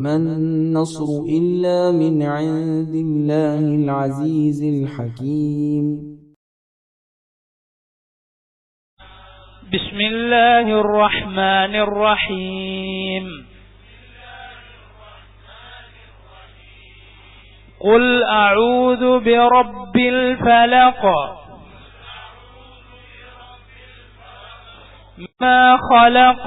وما النصر إلا من عند الله العزيز الحكيم بسم الله الرحمن الرحيم قل أعوذ برب الفلق ما خلق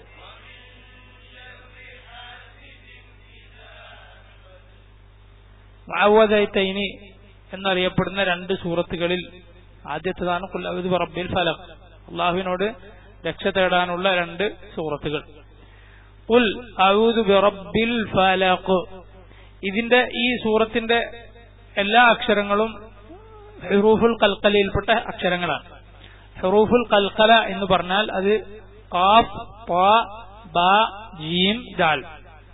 മുഅവ്വദൈതൈനി എന്നറിയപ്പെടുന്ന രണ്ട് സൂറത്തുകളിൽ ആദ്യത്തേതാണ് കുല്ലാവിദ് റബ്ബിൽ ഫലം അള്ളാഹുവിനോട് രക്ഷ തേടാനുള്ള രണ്ട് സൂറത്തുകൾ. ഉൽ ബിറബ്ബിൽ ഫലഖ്. ഇതിന്റെ ഈ സൂറത്തിന്റെ എല്ലാ അക്ഷരങ്ങളും ഹെറൂഫുൽ കൽക്കലയിൽപ്പെട്ട അക്ഷരങ്ങളാണ്. ഹെറൂഫുൽ കൽക്കല എന്ന് പറഞ്ഞാൽ അത് കാഫ് പ ബ ജീം ദാൽ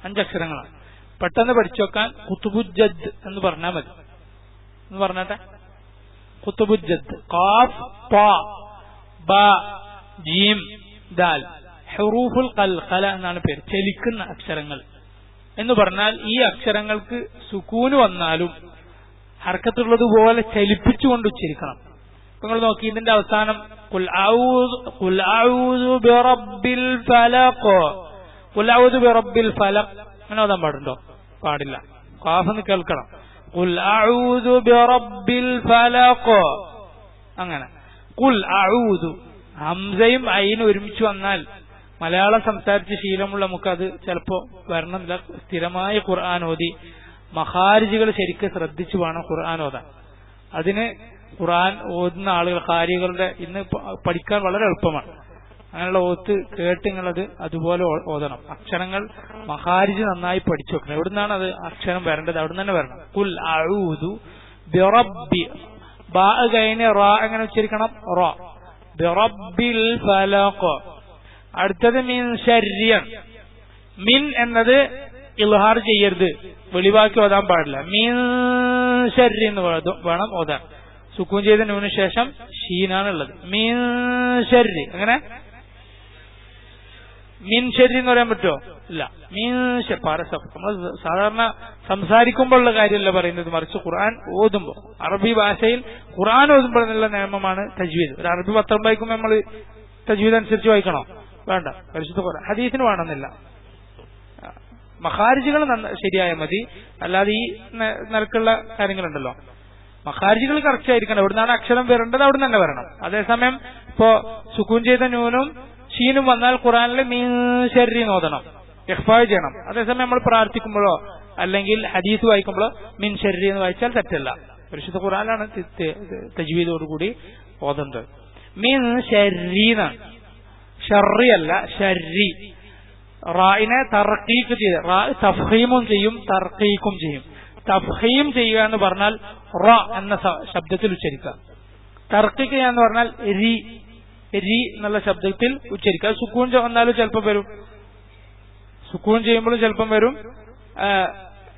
അഞ്ചക്ഷരങ്ങളാണ്. പെട്ടെന്ന് പഠിച്ചു വെക്കാൻ കുത്തുബുജദ് എന്ന് പറഞ്ഞാൽ മതി. എന്ന് പറഞ്ഞാട്ടെ? കുത്തുബുജദ് കാഫ് ജീം ദാൽ. ഹെറൂഫുൽ കൽഖല എന്നാണ് പേര്. ചലിക്കുന്ന അക്ഷരങ്ങൾ. എന്ന് പറഞ്ഞാൽ ഈ അക്ഷരങ്ങൾക്ക് സുക്കൂന് വന്നാലും ഹർക്കത്തുള്ളതുപോലെ ചലിപ്പിച്ചുകൊണ്ട് ഉച്ചരിക്കണം. നിങ്ങൾ നോക്കി ഇതിന്റെ അവസാനം അങ്ങനെ ഓതാൻ പാടുണ്ടോ? പാടില്ല. കാഫെന്ന് കേൾക്കണം. കുൽ ഔദു ബിറബ്ബിൽ ഫലഖ്. അങ്ങനെ. കുൽ ഔദു ഹംസയും ഐനും ഒരുമിച്ച് വന്നാൽ മലയാളം സംസാരിച്ച് ശീലമുള്ള നമുക്കത് ചിലപ്പോ വരണമെന്നില്ല. സ്ഥിരമായ ഖുർആൻ ഓതി മഹാരിജികൾ ശരിക്കും ശ്രദ്ധിച്ചു വേണം ഖുർആൻ ഓതാൻ. അതിന് ഖുർആൻ ഓതുന്ന ആളുകൾ ഹാരികളുടെ ഇന്ന് പഠിക്കാൻ വളരെ എളുപ്പമാണ്. അങ്ങനെയുള്ള ഓത്ത് കേട്ട് നിങ്ങളത് അതുപോലെ ഓതണം. അക്ഷരങ്ങൾ മഹാരിജ് നന്നായി പഠിച്ചു വെക്കണം എവിടുന്നാണ് അത് അക്ഷരം വരേണ്ടത്? അവിടെ തന്നെ വരണം. കുൽ അഊദു ബിറബ്ബി. ബാ കഴിഞ്ഞ് റാ എങ്ങനെ ഉച്ചരിക്കണം? റോ. ബിറബിൽ അടുത്തത് മിൻ ശര്യൻ മിൻ എന്നത് ഇൽഹാർ ചെയ്യരുത്. വെളിവാക്കി ഓതാൻ പാടില്ല. മീൻ ശരി എന്ന് വേണം- ഓതാൻ. സുക്കൂൻ ചെയ്ത ശേഷം ഷീനാണ് ഉള്ളത് മിൻ ശരി അങ്ങനെ മിൻ ശരി എന്ന് പറയാൻ പറ്റുമോ? ഇല്ല. മീൻ പാരസം നമ്മൾ സാധാരണ സംസാരിക്കുമ്പോഴുള്ള കാര്യമല്ല പറയുന്നത്. മറിച്ച് ഖുർആൻ ഓതുമ്പോൾ അറബി ഭാഷയിൽ ഖുർആൻ എന്നുള്ള നിയമമാണ് തജ്വീദ്. ഒരു അറബി പത്രം വായിക്കുമ്പോൾ നമ്മൾ തജ്വീദ് അനുസരിച്ച് വായിക്കണോ? വേണ്ട. പരിശുദ്ധ ഖുർആൻ. ഹദീസിന് വേണമെന്നില്ല. മഹാരിജികൾ ശരിയായ മതി. അല്ലാതെ ഈ നിരക്കുള്ള നിലക്കുള്ള കാര്യങ്ങളുണ്ടല്ലോ. മഹാരിജികൾ കറക്റ്റ് ആയിരിക്കണം. എവിടുന്നാണ് അക്ഷരം വരേണ്ടത് അവിടെ തന്നെ വരണം. അതേസമയം ഇപ്പോ സുക്കൂൻ ചെയ്ത ന്യൂനും ഷീനും വന്നാൽ ഖുറാനിൽ മീൻ ശരി ഓതണം. ഇഹ്ഫായ് ചെയ്യണം. അതേസമയം നമ്മൾ പ്രാർത്ഥിക്കുമ്പോഴോ അല്ലെങ്കിൽ ഹദീസ് വായിക്കുമ്പോഴോ മിൻ ശരി എന്ന് വായിച്ചാൽ തെറ്റല്ല. പരിശുദ്ധ ഖുറാനാണ് തജ്വീതോടുകൂടി ഓതുന്നത്. മിൻ ശരീന്നാണ് ഷറി അല്ല ഷരി റായിനെ തർക്കീക്ക് ചെയ്ത് റാ തഫീമും ചെയ്യും തർക്കീക്കും ചെയ്യും. തഫീം ചെയ്യുക എന്ന് പറഞ്ഞാൽ റ എന്ന ശബ്ദത്തിൽ ഉച്ചരിക്കുക. തർക്കിക്കുക എന്ന് പറഞ്ഞാൽ രി. രി എന്നുള്ള ശബ്ദത്തിൽ ഉച്ചരിക്കുക. സുക്കൂൻ സുക്കൂൺ വന്നാലും ചിലപ്പം വരും. സുക്കൂൺ ചെയ്യുമ്പോഴും ചിലപ്പം വരും.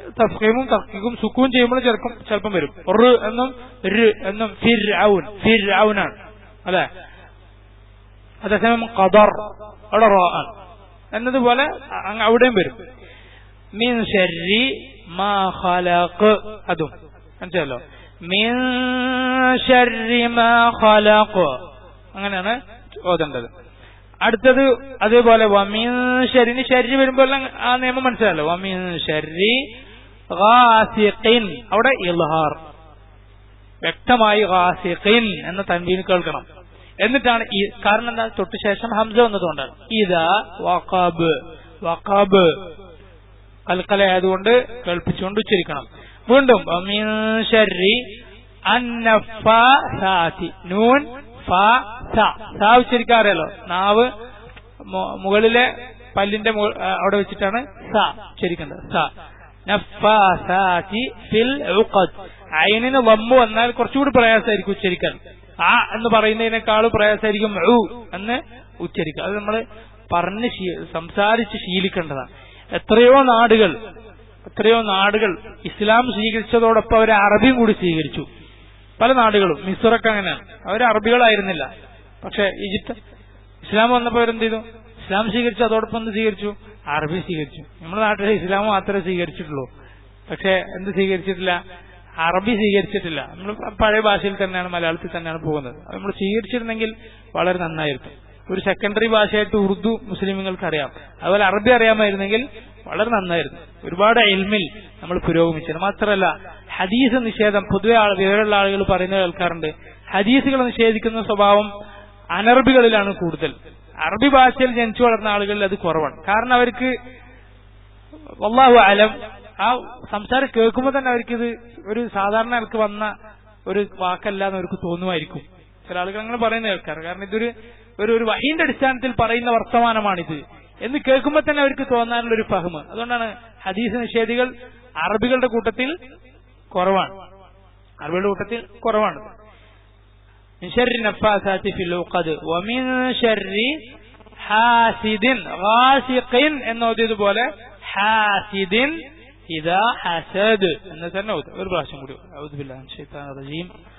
തസ്കീമും തഫീമും സുക്കൂൺ ചെയ്യുമ്പോഴും ചിലപ്പം വരും. റ് എന്നും ര് എന്നും ഫിർ ഔൻ ഫിർ ഔനാണ് അല്ലെ? അതേസമയം ഖദർ അവിടെ റോ ആണ്. എന്നതുപോലെ അവിടെയും വരും. മീൻ ശരി മാ അതും. മനസ്സിലല്ലോ മീൻ ശരി മാ ഖലഖ്. അങ്ങനെയാണ് ഓതേണ്ടത് അടുത്തത് അതേപോലെ വമിൻ ഷരിന് ശരി വരുമ്പോൾ ആ നിയമം മനസ്സിലായല്ലോ. വമിൻ ഗാസിഖിൻ അവിടെ ഇൽഹാർ. വ്യക്തമായി ഗാസിഖിൻ എന്ന തൻവീൻ കേൾക്കണം. എന്നിട്ടാണ് ഈ കാരണം എന്താ? തൊട്ട് ശേഷം ഹംസ വന്നതുകൊണ്ടാണ്. ഇതാ വഖബ്. വഖബ്. കൽക്കല ആയതുകൊണ്ട് കേൾപ്പിച്ചുകൊണ്ട് ഉച്ചരിക്കണം. വീണ്ടും നൂൻ ഫ സ ഉച്ചരിക്കാറിയല്ലോ നാവ് മുകളിലെ പല്ലിന്റെ അവിടെ വെച്ചിട്ടാണ് സ ഉച്ചരിക്കേണ്ടത് സ. വമ്പ് ഫിൽ വമ്മു വന്നാൽ കുറച്ചുകൂടി പ്രയാസമായിരിക്കും ഉച്ചരിക്കാൻ. ആ എന്ന് പറയുന്നതിനേക്കാൾ പ്രയാസമായിരിക്കും എന്ന് ഉച്ചരിക്കുക. അത് നമ്മൾ പറഞ്ഞ് സംസാരിച്ച് ശീലിക്കേണ്ടതാണ്. എത്രയോ നാടുകൾ എത്രയോ നാടുകൾ ഇസ്ലാം സ്വീകരിച്ചതോടൊപ്പം അവർ അറബിയും കൂടി സ്വീകരിച്ചു. പല നാടുകളും മിസോറൊക്കെ അങ്ങനെയാണ് അവർ അറബികളായിരുന്നില്ല. പക്ഷെ ഈജിപ്ത് ഇസ്ലാം വന്നപ്പോൾ അവരെന്ത് ചെയ്തു? ഇസ്ലാം സ്വീകരിച്ചു അതോടൊപ്പം എന്ത് സ്വീകരിച്ചു? അറബി സ്വീകരിച്ചു. നമ്മുടെ നാട്ടിലെ ഇസ്ലാം മാത്രമേ സ്വീകരിച്ചിട്ടുള്ളൂ. പക്ഷെ എന്ത് സ്വീകരിച്ചിട്ടില്ല? അറബി സ്വീകരിച്ചിട്ടില്ല. നമ്മൾ പഴയ ഭാഷയിൽ തന്നെയാണ് മലയാളത്തിൽ തന്നെയാണ് പോകുന്നത്. അത് നമ്മൾ സ്വീകരിച്ചിരുന്നെങ്കിൽ വളരെ നന്നായിരുന്നു. ഒരു സെക്കൻഡറി ഭാഷയായിട്ട് ഉറുദു മുസ്ലിമുകൾക്ക് അറിയാം അതുപോലെ അറബി അറിയാമായിരുന്നെങ്കിൽ വളരെ നന്നായിരുന്നു. ഒരുപാട് എൽമിൽ നമ്മൾ പുരോഗമിച്ചത് മാത്രമല്ല ഹദീസ് നിഷേധം പൊതുവെ വിവരമുള്ള ആളുകൾ പറയുന്നത് കേൾക്കാറുണ്ട്. ഹദീസുകൾ നിഷേധിക്കുന്ന സ്വഭാവം അനർബികളിലാണ് കൂടുതൽ. അറബി ഭാഷയിൽ ജനിച്ചു വളർന്ന ആളുകളിൽ അത് കുറവാണ്. കാരണം അവർക്ക് വല്ലാഹു അലം ആ സംസാരം കേൾക്കുമ്പോൾ തന്നെ അവർക്കിത് ഒരു സാധാരണ അവർക്ക് വന്ന ഒരു വാക്കല്ല എന്ന് അവർക്ക് തോന്നുമായിരിക്കും. ചില ആളുകൾ അങ്ങനെ പറയുന്ന കേൾക്കാറ്. കാരണം ഇതൊരു ഒരു ഒരു വഹീന്റെ അടിസ്ഥാനത്തിൽ പറയുന്ന വർത്തമാനമാണിത്. എന്ന് കേൾക്കുമ്പോൾ തന്നെ അവർക്ക് തോന്നാനുള്ള ഒരു ഫഹമ. അതുകൊണ്ടാണ് ഹദീസ് നിഷേധികൾ അറബികളുടെ കൂട്ടത്തിൽ കുറവാണ്. അറബികളുടെ കൂട്ടത്തിൽ കുറവാണ്. എന്നോതിയതുപോലെ ഹാസിദിൻ ഇതാ ഹസദ്. എന്ന് തന്നെ ഒരു പ്രാവശ്യം കൂടി റജീം.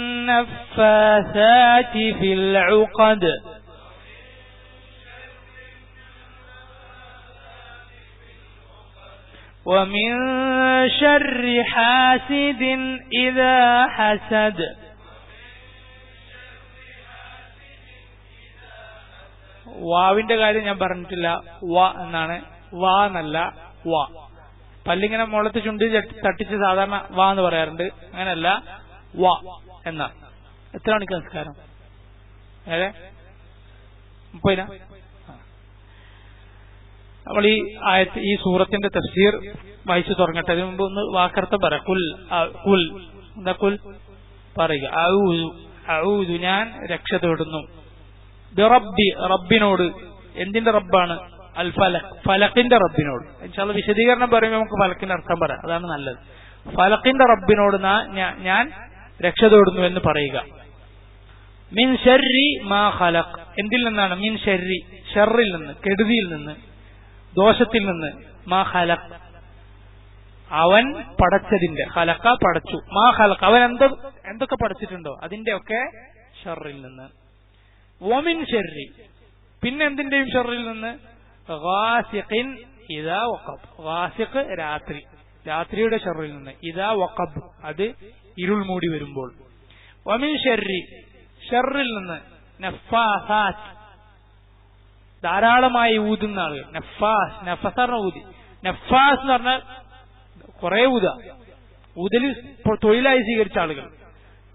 النفاثات في العقد ومن شر حاسد إذا حسد വാവിന്റെ കാര്യം ഞാൻ പറഞ്ഞിട്ടില്ല വ എന്നാണ് വാ എന്നല്ല വ പല്ലിങ്ങനെ മുളത്ത് ചുണ്ടി ചട്ടി- തട്ടിച്ച് സാധാരണ വാ എന്ന് പറയാറുണ്ട് അങ്ങനെയല്ല വ എന്നാ? എത്ര മണിക്ക് നമസ്കാരം? ഏഴ്? മുപ്പതിനാ? നമ്മൾ ഈ ആയത്ത് ഈ സൂറത്തിന്റെ തഫ്സീർ വായിച്ചു തുടങ്ങട്ടെ. അതിന് മുമ്പ് ഒന്ന് വാക്കർത്ത പറ. കുൽ കുൽ. എന്താ കുൽ? പറയുക. ഔദു ഞാൻ രക്ഷ തേടുന്നു. റബ്ബി റബ്ബിനോട്. എന്തിന്റെ റബ്ബാണ്? അൽ ഫലക്. ഫലക്കിന്റെ റബ്ബിനോട്. എന്നുവെച്ചാൽ വിശദീകരണം പറയുമ്പോൾ നമുക്ക് ഫലക്കിന്റെ അർത്ഥം പറയാം. അതാണ് നല്ലത്. ഫലക്കിന്റെ റബ്ബിനോട് ഞാൻ രക്ഷ തേടുന്നു എന്ന് പറയുക. മിൻ ഷെറി മാ ഹലഖ് എന്തിൽ നിന്നാണ്? മിൻ ഷെറി ഷെറിൽ നിന്ന് കെടുതിയിൽ നിന്ന് ദോഷത്തിൽ നിന്ന്. മാ ഹലഖ് അവൻ പടച്ചതിന്റെ ഹലക്ക പടച്ചു. മാ ഖലഖ്. അവൻ എന്തോ എന്തൊക്കെ പടച്ചിട്ടുണ്ടോ? അതിന്റെ ഒക്കെ ഷെറിൽ നിന്ന്. വമിൻ ഷെറി പിന്നെ എന്തിന്റെയും ഷെറിൽ നിന്ന്? ഗാസിഖിൻ ഇതാ വഖബ്. ഗാസിഖ് രാത്രി. രാത്രിയുടെ ഷെറിൽ നിന്ന്. ഇതാ വഖബ്. അത് ഇരുൾ മൂടി വരുമ്പോൾ. ഷെറിൽ നിന്ന് നഫാഹാത്ത് ധാരാളമായി ഊതുന്ന ആളുകൾ. നഫാസ് നഫസ് പറഞ്ഞ ഊതി. നഫാസ് എന്ന് പറഞ്ഞാൽ കുറെ ഊത ഊതൽ തൊഴിലായി സ്വീകരിച്ച ആളുകൾ.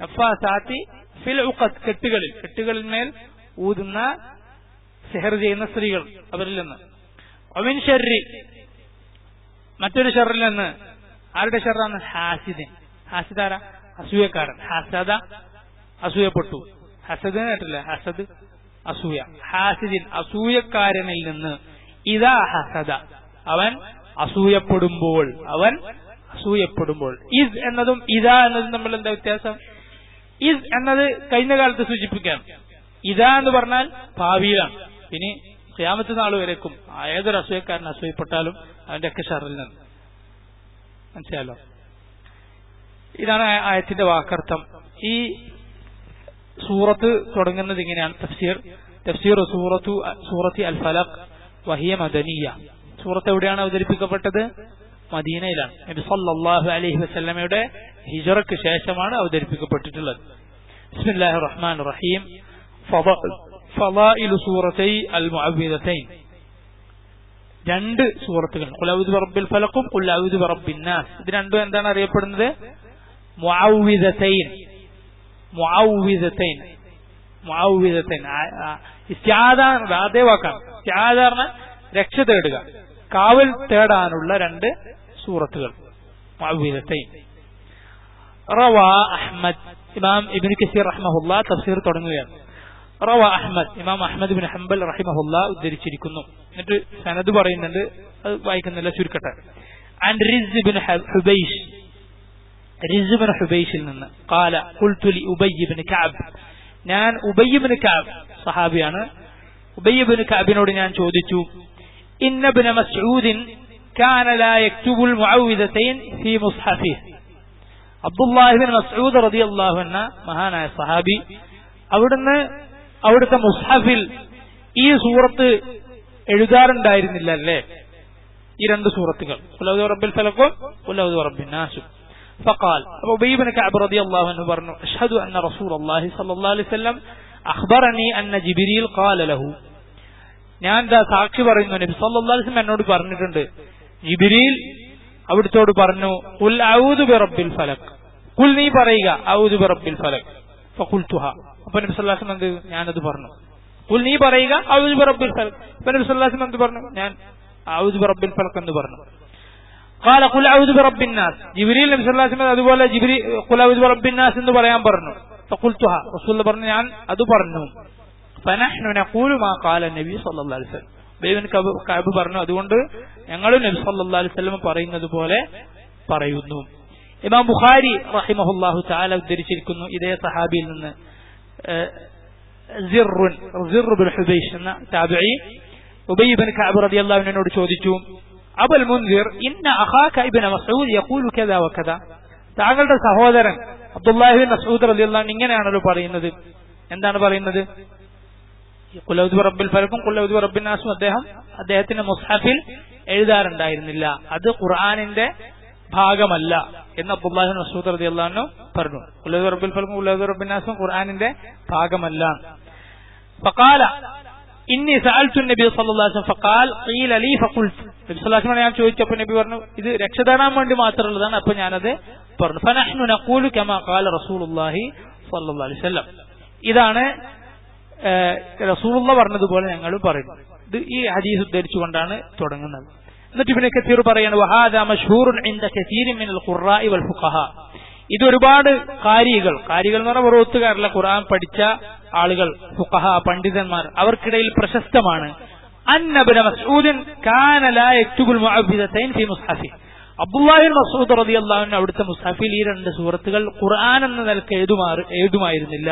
നഫാസാത്തി ഫിൽ കെട്ടുകളിൽ. കെട്ടുകളിൽ മേൽ ഊതുന്ന സെഹർ ചെയ്യുന്ന സ്ത്രീകൾ അവരിൽ നിന്ന്. ഒമിൻ ഷെറി മറ്റൊരു ഷെറിൽ നിന്ന്. ആരുടെ ഷെറാണ് ഹാസിദിൻ. ഹാസിദ് ആരാ അസൂയക്കാരൻ. ഹസദ അസൂയപ്പെട്ടു. ഹസദ് കേട്ടില്ല ഹസദ് അസൂയ. ഹാസിദിൻ അസൂയക്കാരനിൽ നിന്ന് ഇതാ ഹസദ അവൻ അസൂയപ്പെടുമ്പോൾ അവൻ അസൂയപ്പെടുമ്പോൾ. ഇസ് എന്നതും ഇതാ എന്നതും തമ്മിൽ എന്താ വ്യത്യാസം? ഇസ് എന്നത് കഴിഞ്ഞ കാലത്ത് സൂചിപ്പിക്കാം. ഇതാ എന്ന് പറഞ്ഞാൽ ഭാവിയിലാണ്. ഇനി ക്യാമത്ത് നാൾ വരേക്കും. ഏതൊരു അസൂയക്കാരൻ അസൂയപ്പെട്ടാലും അവന്റെ ഒക്കെ ഷറിൽ നിന്ന്. മനസ്സിലാലോ ഇതാണ് ആയത്തിന്റെ വാക്കർത്ഥം. ഈ സൂറത്ത് തുടങ്ങുന്നത് ഇങ്ങനെയാണ്. തഫ്സീർ. തഫ്സീർ സൂറത്തു സൂറത്തി അൽ ഫലഖ് വഹിയ മദനിയ. സൂറത്ത് എവിടെയാണ് അവതരിപ്പിക്കപ്പെട്ടത്? മദീനയിലാണ്. നബി സല്ലല്ലാഹു അലൈഹി വസല്ലമയുടെ ഹിജറയ്ക്ക് ശേഷമാണ് അവതരിപ്പിക്കപ്പെട്ടിട്ടുള്ളത്. ബിസ്മില്ലാഹിർ റഹ്മാനിർ റഹീം. ഫളായിലു സൂറത്തൈ അൽ മുഅവ്വിദതൈൻ രണ്ട് സൂറത്തുകൾ. കുലൗദ് റബ്ബിൽ ഫലക്കും കുല്ലൗദ് റബ്ബിൻ നാസ്. ഇത് രണ്ടും എന്താണ് അറിയപ്പെടുന്നത്? മുഔവിദതൈൻ മുഔവിദതൈൻ മുഔവിദതൈൻ ഇസ്തിആദ അതേ വാക്കാണ്. പറഞ്ഞാൽ രക്ഷ തേടുക. കാവൽ തേടാനുള്ള രണ്ട് സൂറത്തുകൾ. മുഔവിദതൈൻ റവ അഹ്മദ്. ഇമാം ഇബ്നു കസീർ റഹ്മഹുല്ല തഫ്സീർ തുടങ്ങുകയാണ്. റവ അഹ്മദ്. ഇമാം അഹ്മദ് ബിൻ ഹംബൽ റഹിമഹുല്ല ഉദ്ധരിച്ചിരിക്കുന്നു. എന്നിട്ട് സനദ് പറയുന്നുണ്ട്. അത് വായിക്കുന്നില്ല ചുരുക്കട്ടെ. And wrist bin ഹുബൈഷ്. രജുബൻ ഹുബൈഷിൽ നിന്ന്. കാല കുൽത്തുലി ഉബയ്യബിന് കാബ് ഞാൻ ഉബയ്യബിന് കാബ് സഹാബിയാണ്. ഉബയ്യബിന് കാബിനോട് ഞാൻ ചോദിച്ചു ഇന്നബിന് മസ്ഊദിൻ കാനലായക്തുബുൽ മുഅവ്വിദതൈൻ ഫീ മുസ്ഹഫിഹ്. അബ്ദുല്ലാഹിബിൻ മസ്ഊദ് റളിയല്ലാഹു അൻഹ മഹാനായ സഹാബി അവിടുന്ന് അവിടുത്തെ മുസ്ഹഫിൽ ഈ സൂറത്ത് എഴുതാറുണ്ടായിരുന്നില്ല അല്ലേ ഈ രണ്ട് സൂറത്തുകൾ. ഉലൗദ് റബ്ബിൽ ഫലക്കും ഉലൗദ് റബ്ബിൻ فقال أبو بي بن كعب رضي الله عنه برنو أشهد أن رسول الله صلى الله عليه وسلم أخبرني أن جبريل قال له ഞാൻ ദാ സാക്ഷി പറയുന്നു നബി സല്ലല്ലാഹു അലൈഹി വസല്ലം എന്നോട് പറഞ്ഞിട്ടുണ്ട് ജിബ്രീൽ അവിടുത്തോട് പറഞ്ഞു കുൽ ഔദു ബിറബ്ബിൽ ഫലക് കുൽ നീ പറയുക ഔദു ബിറബ്ബിൽ ഫലക് ഫഖുൽതുഹ അപ്പോൾ നബി സല്ലല്ലാഹു അലൈഹി വസല്ലം എന്ത് ഞാനത് പറഞ്ഞു കുൽ നീ പറയുക ഔദു ബിറബ്ബിൽ ഫലക് അപ്പോൾ നബി സല്ലല്ലാഹു അലൈഹി വസല്ലം എന്ത് പറഞ്ഞു ഞാൻ ഔദു ബിറബ്ബിൽ ഫലക് എന്ന് പറഞ്ഞു കാല കുലാവുദ് ബിറബിന്നാസ് ജിബിരിൽ നബി സല്ലാസ്മത് അതുപോലെ ജിബിരി കുലാവുദ് ബിറബിന്നാസ് എന്ന് പറയാൻ പറഞ്ഞു. ഫക്കുൽത്തുഹ റസൂൽ പറഞ്ഞു ഞാൻ അത് പറഞ്ഞു. ഫനഹ്നു നഖൂലു മാ ഖാല നബി സല്ലല്ലാഹു അലൈഹി വസല്ലം ബൈബിൻ കഅബ് പറഞ്ഞു അതുകൊണ്ട് ഞങ്ങളും നബി സല്ലല്ലാഹു അലൈഹി വസല്ലം പറയുന്നത് പോലെ പറയുന്നു. ഇമാം ബുഖാരി റഹിമഹുല്ലാഹു തആല ഉദ്ധരിച്ചിരിക്കുന്നു ഇതേ സഹാബിയിൽ നിന്ന്. സിർറുൻ സിർ ബിൻ ഹുബൈഷ് എന്ന ഉബൈ ഇബ്ൻ കഅബ് റളിയല്ലാഹു അൻഹുവിനോട് ചോദിച്ചു അബൽ മുൻസിർ ഇന്ന അഹാഖ ഇബിൻ മസൂദ് യഖൂലു കദാ താങ്കളുടെ സഹോദരൻ അബ്ദുല്ലാഹിബിൻ മസൂദ് റളിയല്ലാഹു ഇങ്ങനെയാണല്ലോ പറയുന്നത്. എന്താണ് പറയുന്നത്? കുലൗദ് റബ്ബിൽ ഫലക്കും കുലൗദ് റബ്ബിൻ നാസും. അദ്ദേഹം അദ്ദേഹത്തിന്റെ മുസ്ഹഫിൽ എഴുതാറുണ്ടായിരുന്നില്ല. അത് ഖുർആാനിന്റെ ഭാഗമല്ല എന്ന് അബ്ദുല്ലാഹിൻ മസൂദ് റതി അള്ളഹാനു പറഞ്ഞു. ഉലഹു റബ്ബിൽ ഫലക്കും ഉലഹു റബ്ബിൻ നാസും ഖുർആാനിന്റെ ഭാഗമല്ല. ഇന്നി സാൽത്തു നബി സല്ലല്ലാഹു അലൈഹി വസല്ലം ഫഖാൽ ഖീല ലീ ഫഖുൽതു നബി വസല്ലം ഞാൻ ചോദിച്ചപ്പോൾ നബി പറഞ്ഞു ഇത് രക്ഷ വേണ്ടി മാത്രമുള്ളതാണ് അപ്പൊ ഞാനത് പറഞ്ഞു. ഫനഹ്നു നഖൂലു കമാ ഖാല റസൂലുള്ളാഹി അലൈഹി വസല്ലം. ഇതാണ് റസൂലുള്ള പറഞ്ഞതുപോലെ ഞങ്ങൾ പറയുന്നു. ഇത് ഈ ഹദീസ് ഉദ്ധരിച്ചുകൊണ്ടാണ് തുടങ്ങുന്നത്. എന്നിട്ട് ഇബ്നു കസീർ പറയാണ് വഹാദ മഷ്ഹൂറുൻ ഇൻദ കസീരിൻ ഖുറാഇ വൽ ഫുഖഹ. ഇത് ഒരുപാട് കാരികൾ കാരികൾ എന്ന് പറഞ്ഞാൽ വെറുത്തുകാരല്ല ഖുർആൻ പഠിച്ച ആളുകൾ ഫുഖഹ പണ്ഡിതന്മാർ അവർക്കിടയിൽ പ്രശസ്തമാണ് അന്നബിന മസ്ഊദിൻ കാന ലാ യക്തുബുൽ മുഅവ്വിദതൈൻ ഫി മുസ്ഹഫി അബ്ദുല്ലാഹിൻ മസൂദ് റളിയല്ലാഹു അൻഹു അവിടുത്തെ മുസ്ഹഫിൽ ഈ രണ്ട് സൂറത്തുകൾ ഖുർആൻ എന്ന നിലക്ക് എഴുതുമാറ് എഴുതുമായിരുന്നില്ല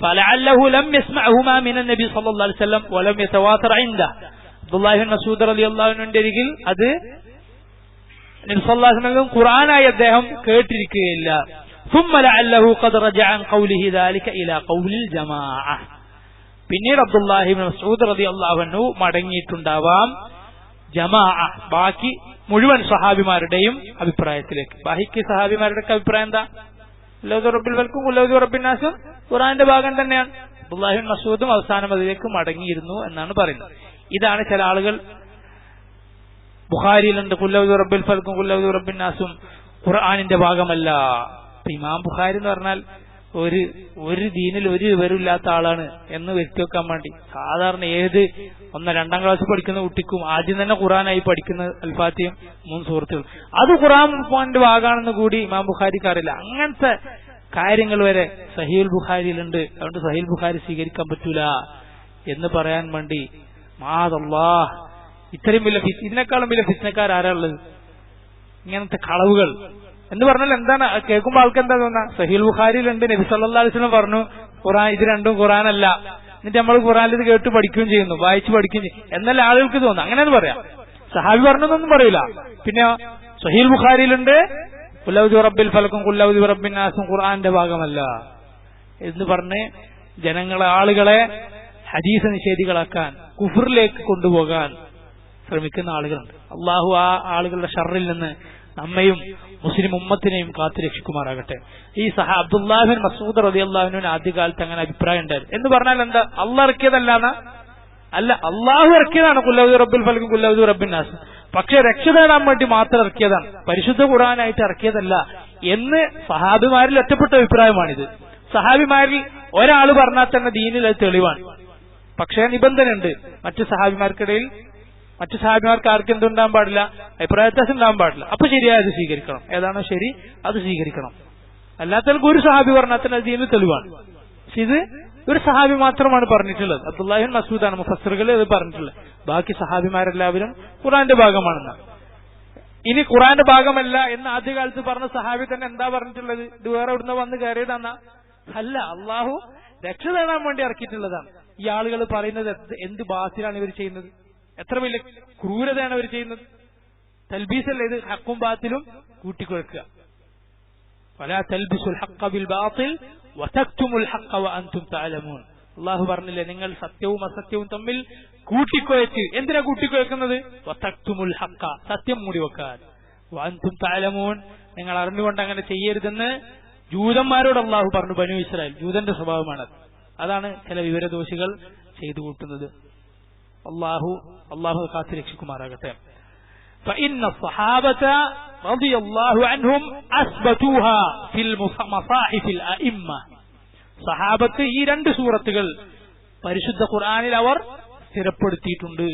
فلعله لم يسمعهما من النبي صلى الله عليه وسلم ولم يتواتر عنده അബ്ദുല്ലാഹി മസൂദ് റളിയല്ലാഹു അൻഹുവിന്റെ അരികിൽ അത് നബിസ്വല്ലാസ്ലം ഖുറാനായി അദ്ദേഹം കേട്ടിരിക്കുകയില്ല. പിന്നീട് അബ്ദുല്ലാഹി മസൂദ് റതി അള്ളാഹു മടങ്ങിയിട്ടുണ്ടാവാം ജമാ ബാക്കി മുഴുവൻ സഹാബിമാരുടെയും അഭിപ്രായത്തിലേക്ക്. ബാഹിക്ക് സഹാബിമാരുടെ അഭിപ്രായം എന്താ? ഉല്ലൗദ് റബ്ബിൽ വൽക്കും ഉല്ലൗദ് റബ്ബിനാസും ഖുറാന്റെ ഭാഗം തന്നെയാണ്. അബ്ദുല്ലാഹിൻ മസൂദും അവസാനം അതിലേക്ക് മടങ്ങിയിരുന്നു എന്നാണ് പറയുന്നത്. ഇതാണ് ചില ആളുകൾ ബുഖാരിയിലുണ്ട് കുല്ലൗദ് റബ്ബിൽ ഫൽക്കും കുല്ലൗദ് റബ്ബിൻ നാസും. ഖുർആാനിന്റെ ഭാഗമല്ല. ഇമാം ബുഖാരി എന്ന് പറഞ്ഞാൽ ഒരു ഒരു ദീനിൽ ഒരു വിവരമില്ലാത്ത ആളാണ് എന്ന് വെക്കാൻ വേണ്ടി. സാധാരണ ഏത് ഒന്ന് രണ്ടാം ക്ലാസ് പഠിക്കുന്ന കുട്ടിക്കും ആദ്യം തന്നെ ഖുറാനായി പഠിക്കുന്ന അൽഫാത്തിയും മൂന്ന് സുഹൃത്തുക്കൾ അത് ഖുറാൻ ഭാഗമാണെന്ന് കൂടി ഇമാം ബുഖാരിക്ക് അറിയില്ല. അങ്ങനത്തെ കാര്യങ്ങൾ വരെ സഹീൽ ബുഖാരിയിലുണ്ട്. അതുകൊണ്ട് സഹീൽ ബുഖാരി സ്വീകരിക്കാൻ പറ്റൂല എന്ന് പറയാൻ വേണ്ടി. മാതല്ലാ ഇത്രയും വലിയ ഫിസ് ഇതിനേക്കാളും വലിയ ഫിസ്നക്കാർ ആരാളുള്ളത് ഇങ്ങനത്തെ കളവുകൾ. എന്ന് പറഞ്ഞാൽ എന്താണ് കേൾക്കുമ്പോൾ ആൾക്ക് എന്താ തോന്നാ? സഹീൽ ബുഖാരിയിലുണ്ട് നബി സല്ലാ അലിസ്ലം പറഞ്ഞു ഖുറാൻ ഇത് രണ്ടും ഖുറാനല്ല എന്നിട്ട് നമ്മൾ ഖുറാനിൽ ഇത് കേട്ട് പഠിക്കുകയും ചെയ്യുന്നു വായിച്ച് പഠിക്കുകയും ചെയ്യും എന്നല്ല ആളുകൾക്ക് തോന്നുന്നു അങ്ങനെ പറയാം. സഹാബി പറഞ്ഞതൊന്നും പറയില്ല പിന്നെ സഹീൽ ബുഖാരിയിലുണ്ട് കുല്ലൌദി റബ്ബിൽ ഫലക്കും കുല്ലൌദി റബ്ബിൻ നാസും ഖുർആന്റെ ഭാഗമല്ല. എന്ന് പറഞ്ഞ് ജനങ്ങളെ ആളുകളെ ഹദീസ് നിഷേധികളാക്കാൻ കുഫറിലേക്ക് കൊണ്ടുപോകാൻ ശ്രമിക്കുന്ന ആളുകളുണ്ട്. അള്ളാഹു ആ ആളുകളുടെ ഷറിൽ നിന്ന് നമ്മയും മുസ്ലിം ഉമ്മത്തിനെയും കാത്തു രക്ഷിക്കുമാറാകട്ടെ. ഈ സഹ അബ്ദുല്ലാഹിൻ മസൂദ് റതി അള്ളാഹുവിന് ആദ്യകാലത്ത് അങ്ങനെ അഭിപ്രായം ഉണ്ടായിരുന്നു. എന്ന് പറഞ്ഞാൽ എന്താ? അള്ള ഇറക്കിയതല്ലാന്ന? അല്ല അള്ളാഹു ഇറക്കിയതാണ്. കുല്ലൗദ് റബ്ബുൽ ഫലക്കും കുല്ലൗദ് റബ്ബിൻ നാസ്. പക്ഷെ രക്ഷ നേടാൻ വേണ്ടി മാത്രം ഇറക്കിയതാണ്. പരിശുദ്ധ ഖുർആനായിട്ട് ഇറക്കിയതല്ല എന്ന് സഹാബിമാരിൽ ഒറ്റപ്പെട്ട അഭിപ്രായമാണിത്. സഹാബിമാരിൽ ഒരാൾ പറഞ്ഞാൽ തന്നെ ദീനിൽ അത് തെളിവാണ്. പക്ഷേ നിബന്ധനയുണ്ട്. മറ്റു സഹാബിമാർക്കിടയിൽ മറ്റു സാഹിബിമാർക്ക് ആർക്കും എന്തുണ്ടാകാൻ പാടില്ല അഭിപ്രായ വ്യത്യാസം ഉണ്ടാകാൻ പാടില്ല. അപ്പൊ ശരിയായത് സ്വീകരിക്കണം. ഏതാണോ ശരി അത് സ്വീകരിക്കണം. അല്ലാത്തവർക്ക് ഒരു സഹാബി പറഞ്ഞാൽ അതിന് തെളിവാണ്. പക്ഷെ ഇത് ഒരു സഹാബി മാത്രമാണ് പറഞ്ഞിട്ടുള്ളത്. അബ്ദുല്ലാഹിൻ മസൂദാണ് മുഫസറുകൾ അത് പറഞ്ഞിട്ടുള്ളത്. ബാക്കി സഹാബിമാരെല്ലാവരും ഖുറാന്റെ ഭാഗമാണെന്ന്. ഇനി ഖുറാന്റെ ഭാഗമല്ല എന്ന് ആദ്യകാലത്ത് പറഞ്ഞ സഹാബി തന്നെ എന്താ പറഞ്ഞിട്ടുള്ളത്? ഇത് വേറെ ഇവിടുന്ന് വന്ന് കയറിയതാന്ന? അല്ല അള്ളാഹു രക്ഷ നേടാൻ വേണ്ടി ഇറക്കിയിട്ടുള്ളതാണ്. ഈ ആളുകൾ പറയുന്നത് എന്ത് ബാസിലാണ് ഇവർ ചെയ്യുന്നത്? എത്ര വലിയ ക്രൂരതയാണ് അവർ ചെയ്യുന്നത്? തൽബീസല്ല ഇത്? ഹക്കും ബാത്തിലും കൂട്ടിക്കൊടുക്കുക. പല തൽബിസുൽ ഹക്കബിൽ ബാത്തിൽ വസക്തുമുൽ ഹക്ക അന്തും താലമൂൻ അള്ളാഹു പറഞ്ഞില്ലേ നിങ്ങൾ സത്യവും അസത്യവും തമ്മിൽ കൂട്ടിക്കുഴച്ച് എന്തിനാ കൂട്ടിക്കുഴക്കുന്നത് വസക്തുമുൽ ഹക്ക സത്യം മൂടി വെക്കാൻ. അന്തും താലമൂൻ നിങ്ങൾ അറിഞ്ഞുകൊണ്ട് അങ്ങനെ ചെയ്യരുതെന്ന് ജൂതന്മാരോട് അള്ളാഹു പറഞ്ഞു ബനു ഇസ്രായേൽ. ജൂതന്റെ സ്വഭാവമാണ് അതാണ് ചില വിവരദോഷികൾ ചെയ്തു കൂട്ടുന്നത്. അള്ളാഹു അള്ളാഹു കാത്തു രക്ഷിക്കുമാറാകട്ടെ فإن الصحابة رضي الله عنهم أثبتوها في المصاحف الأئمة സഹാബത്ത് ഈ രണ്ട് സൂറത്തുകൾ പരിശുദ്ധ ഖുർആനിൽ അവർ സ്ഥിരപ്പെടുത്തിയിട്ടുണ്ട്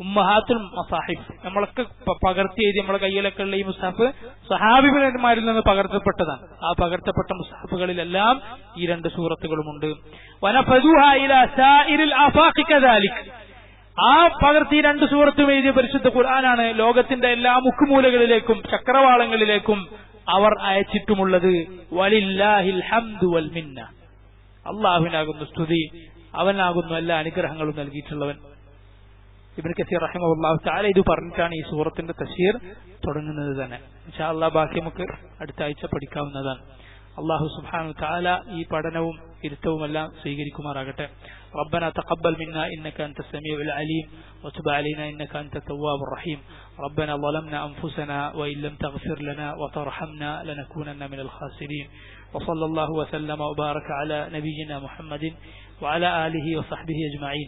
ഉമ്മഹാത്തുൽ മസാഹിഫ് നമ്മളൊക്കെ പകർത്തി എഴുതി നമ്മളെ കയ്യിലൊക്കെ ഉള്ള ഈ മുസാഫ് സഹാബിമാരിൽ നിന്ന് പകർത്തപ്പെട്ടതാണ്. ആ പകർത്തപ്പെട്ട മുസാഫുകളിലെല്ലാം ഈ രണ്ട് സൂറത്തുകളുമുണ്ട്. ആ പകർത്തി രണ്ട് സൂറത്തും എഴുതിയ പരിശുദ്ധ ഖുർആനാണ് ലോകത്തിന്റെ എല്ലാ മുക്കുമൂലകളിലേക്കും ചക്രവാളങ്ങളിലേക്കും അവർ അയച്ചിട്ടുമുള്ളത്. വലില്ലാഹിൽ ഹംദു വൽ മിന്ന. അള്ളാഹുവിനാകുന്നു സ്തുതി. അവനാകുന്നു എല്ലാ അനുഗ്രഹങ്ങളും നൽകിയിട്ടുള്ളവൻ. ഇബിൻ കസീർ റഹിമഹുല്ലാഹു തആല ഇത് പറഞ്ഞിട്ടാണ് ഈ സൂറത്തിന്റെ തഫ്സീർ തുടങ്ങുന്നത് തന്നെ ഇൻഷാ അല്ലാഹ് ബാക്കി നമുക്ക് അടുത്ത ആഴ്ച പഠിക്കാവുന്നതാണ് അള്ളാഹു സുബ്ഹാനഹു തആല ഈ പഠനവും ഇരുത്തവുമെല്ലാം സ്വീകരിക്കുമാറാകട്ടെ ربنا تقبل منا إنك أنت السميع العليم وتب علينا إنك أنت التواب الرحيم ربنا ظلمنا أنفسنا وإن لم تغفر لنا وترحمنا لنكونن من الخاسرين وصلى الله وسلم وبارك على نبينا محمد وعلى آله وصحبه أجمعين